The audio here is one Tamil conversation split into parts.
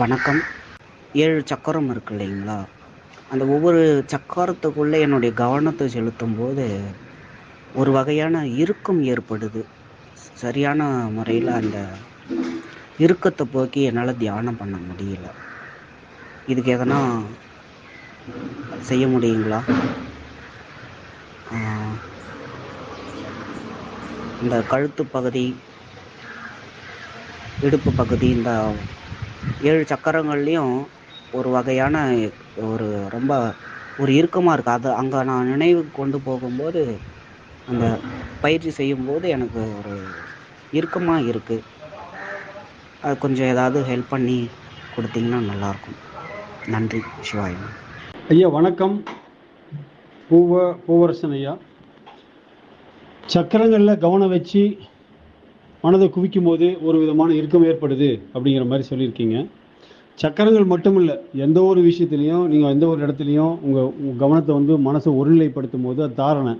வணக்கம். ஏழு சக்கரம் இருக்கு இல்லைங்களா? அந்த ஒவ்வொரு சக்கரத்துக்குள்ளே என்னுடைய கவனத்தை செலுத்தும்போது ஒரு வகையான இறுக்கம் ஏற்படுது. சரியான முறையில் அந்த இறுக்கத்தை போக்கி என்னால் தியானம் பண்ண முடியல. இதுக்கு எதனா செய்ய முடியுங்களா? இந்த கழுத்து பகுதி இடுப்பு பகுதி இந்த ஏழு சக்கரங்கள்லேயும் ஒரு வகையான ஒரு ரொம்ப ஒரு இறுக்கமாக இருக்குது அது அங்கே நான் நினைவு கொண்டு போகும்போது அந்த பயிற்சி செய்யும்போது எனக்கு ஒரு இறுக்கமாக இருக்குது அது கொஞ்சம் ஏதாவது ஹெல்ப் பண்ணி கொடுத்தீங்கன்னா நல்லாயிருக்கும். நன்றி சிவாயம் ஐயா வணக்கம். பூவ பூவரசன் ஐயா. சக்கரங்களில் கவனம் வச்சு மனதை குவிக்கும் போது ஒரு விதமான இறுக்கம் ஏற்படுது அப்படிங்கிற மாதிரி சொல்லியிருக்கீங்க. சக்கரங்கள் மட்டும் இல்லை எந்த ஒரு விஷயத்துலையும் நீங்கள் எந்த ஒரு இடத்துலையும் உங்கள் உங்கள் கவனத்தை வந்து மனசை ஒருநிலைப்படுத்தும் போது அது தாரணை.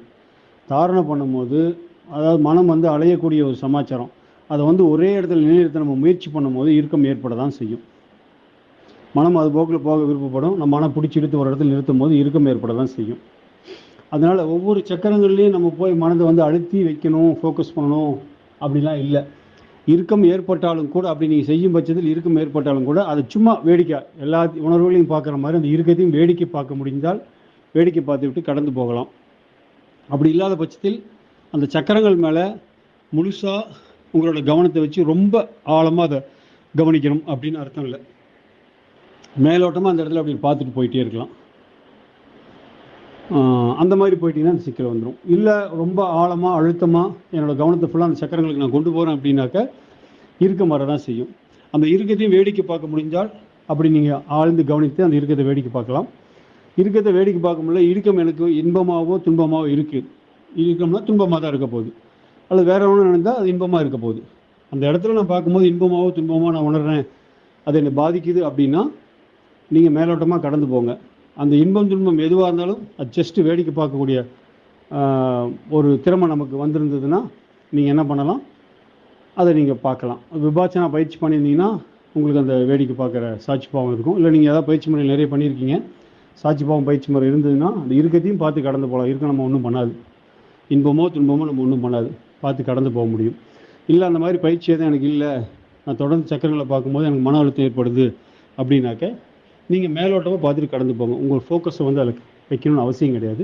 தாரணை பண்ணும்போது அதாவது மனம் வந்து அலையக்கூடிய ஒரு சமாச்சாரம். அதை வந்து ஒரே இடத்துல நிலைநிறுத்த நம்ம முயற்சி பண்ணும்போது இறுக்கம் ஏற்பட தான் செய்யும். மனம் அது போக்கில் போக விருப்பப்படும். நம்ம மனம் பிடிச்சி இழுத்து ஒரு இடத்துல நிறுத்தும் போது இறுக்கம் ஏற்பட தான் செய்யும். அதனால் ஒவ்வொரு சக்கரங்கள்லேயும் நம்ம போய் மனதை வந்து அழுத்தி வைக்கணும் ஃபோக்கஸ் பண்ணணும். அப்படிலாம் இல்லை. இறுக்கம் ஏற்பட்டாலும் கூட அப்படி நீங்கள் செய்யும் பட்சத்தில் இறுக்கம் ஏற்பட்டாலும் கூட அது சும்மா வேடிக்கை. எல்லா உணர்வுகளையும் பார்க்குற மாதிரி அந்த இறுக்கத்தையும் வேடிக்கை பார்க்க முடிந்தால் வேடிக்கை பார்த்துவிட்டு கடந்து போகலாம். அப்படி இல்லாத பட்சத்தில் அந்த சக்கரங்கள் மேலே முழுசாக உங்களோட கவனத்தை வச்சு ரொம்ப ஆழமாக அதை கவனிக்கணும் அப்படின்னு அர்த்தம் இல்லை. மேலோட்டமாக அந்த இடத்துல அப்படி பார்த்துட்டு போயிட்டே இருக்கலாம். அந்த மாதிரி போயிட்டீங்கன்னா அந்த சிக்கல் வந்துடும் இல்லை ரொம்ப ஆழமாக அழுத்தமாக என்னோட கவனத்தை ஃபுல்லாக அந்த சக்கரங்களுக்கு நான் கொண்டு போகிறேன் அப்படின்னாக்க இறுக்கம் வர தான் செய்யும். அந்த இருக்கத்தையும் வேடிக்கை பார்க்க முடிஞ்சால் அப்படி நீங்கள் ஆழ்ந்து கவனித்து அந்த இருக்கத்தை வேடிக்கை பார்க்கலாம். இருக்கத்தை வேடிக்கை பார்க்க முடியல இறுக்கம் எனக்கு இன்பமாகவோ துன்பமாகவோ இருக்குது இருக்கம்னா துன்பமாக தான் இருக்க போகுது. அல்லது வேற ஒன்று நடந்தால் அது இன்பமாக இருக்க போகுது. அந்த இடத்துல நான் பார்க்கும்போது இன்பமாகவோ துன்பமாகவோ நான் உணர்றேன் அது என்னை பாதிக்குது அப்படின்னா நீங்கள் மேலோட்டமாக கடந்து போங்க. அந்த இன்பம் துன்பம் எதுவாக இருந்தாலும் அது ஜஸ்ட்டு வேடிக்கை பார்க்கக்கூடிய ஒரு திறமை நமக்கு வந்திருந்ததுன்னா நீங்கள் என்ன பண்ணலாம்? அதை நீங்கள் பார்க்கலாம். விபாச்சனா பயிற்சி பண்ணியிருந்தீங்கன்னா உங்களுக்கு அந்த வேடிக்கை பார்க்குற சாட்சி பாவம் இருக்கும். இல்லை நீங்கள் ஏதாவது பயிற்சி முறை நிறைய பண்ணியிருக்கீங்க. சாட்சி பாவம் பயிற்சி முறை இருந்ததுன்னா அந்த இருக்கத்தையும் பார்த்து கடந்து போகலாம். இருக்க நம்ம ஒன்றும் பண்ணாது. இன்பமோ துன்பமோ நம்ம ஒன்றும் பண்ணாது. பார்த்து கடந்து போக முடியும். இல்லை அந்த மாதிரி பயிற்சி எதுவும் எனக்கு இல்லை. நான் தொடர்ந்து சக்கரங்களை பார்க்கும்போது எனக்கு மன அழுத்தம் ஏற்படுது அப்படின்னாக்க நீங்கள் மேலோட்டமாக பார்த்துட்டு கடந்து போங்க. உங்கள் ஃபோக்கஸை வந்து அதில் வைக்கணும்னு அவசியம் கிடையாது.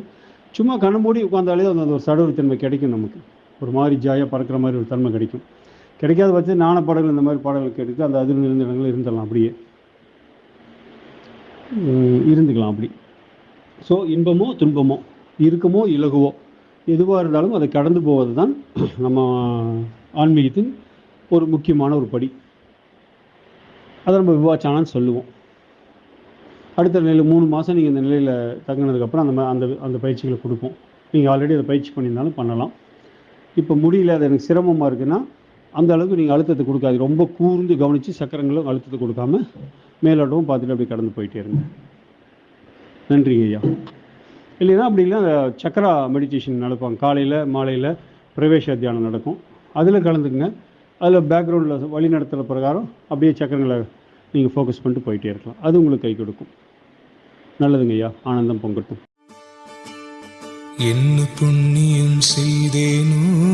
சும்மா கண்ண மூடி உட்காந்தாலே அந்த ஒரு சடவு தன்மை கிடைக்கும் நமக்கு. ஒரு மாதிரி ஜாயாக பறக்கிற மாதிரி ஒரு தன்மை கிடைக்கும். கிடைக்காத பட்சம் நாண பாடல்கள் இந்த மாதிரி பாடல்கள் கேட்டு அந்த அதிர்வு இருந்த இடங்கள் இருந்துடலாம் அப்படியே. இருந்துக்கலாம் அப்படி. ஸோ இன்பமோ துன்பமோ இறுக்கமோ இலகுவோ எதுவாக இருந்தாலும் அதை கடந்து போவது தான் நம்ம ஆன்மீகத்தின் ஒரு முக்கியமான ஒரு படி. அதை நம்ம விவாச்சானான்னு சொல்லுவோம். அடுத்த நிலையில் மூணு மாதம் நீங்கள் இந்த நிலையில் தங்கினதுக்கப்புறம் அந்த மாதிரி அந்த அந்த பயிற்சிகளை கொடுப்போம். நீங்கள் ஆல்ரெடி அதை பயிற்சி பண்ணியிருந்தாலும் பண்ணலாம். இப்போ முடியல அது எனக்கு சிரமமாக இருக்குன்னா அந்த அளவுக்கு நீங்கள் அழுத்தத்தை கொடுக்காது ரொம்ப கூர்ந்து கவனித்து சக்கரங்களும் அழுத்தத்தை கொடுக்காம மேலோட்டமும் பார்த்துட்டு அப்படியே கடந்து போயிட்டே இருங்க. நன்றிங்க ஐயா. இல்லைன்னா அப்படி இல்லை அந்த சக்கரா மெடிடேஷன் நடப்பாங்க. காலையில் மாலையில் பிரவேச தியானம் நடக்கும். அதில் கலந்துக்குங்க. அதில் பேக்ரவுண்டில் வழி நடத்துகிற பிரகாரம் அப்படியே சக்கரங்களை நீங்கள் ஃபோக்கஸ் பண்ணிட்டு போயிட்டே இருக்கலாம். அது உங்களுக்கு கை கொடுக்கும். நல்லதுங்கய்யா. ஆனந்தம் பொங்கட்டும். என்ன புண்ணியம் செய்தேனோ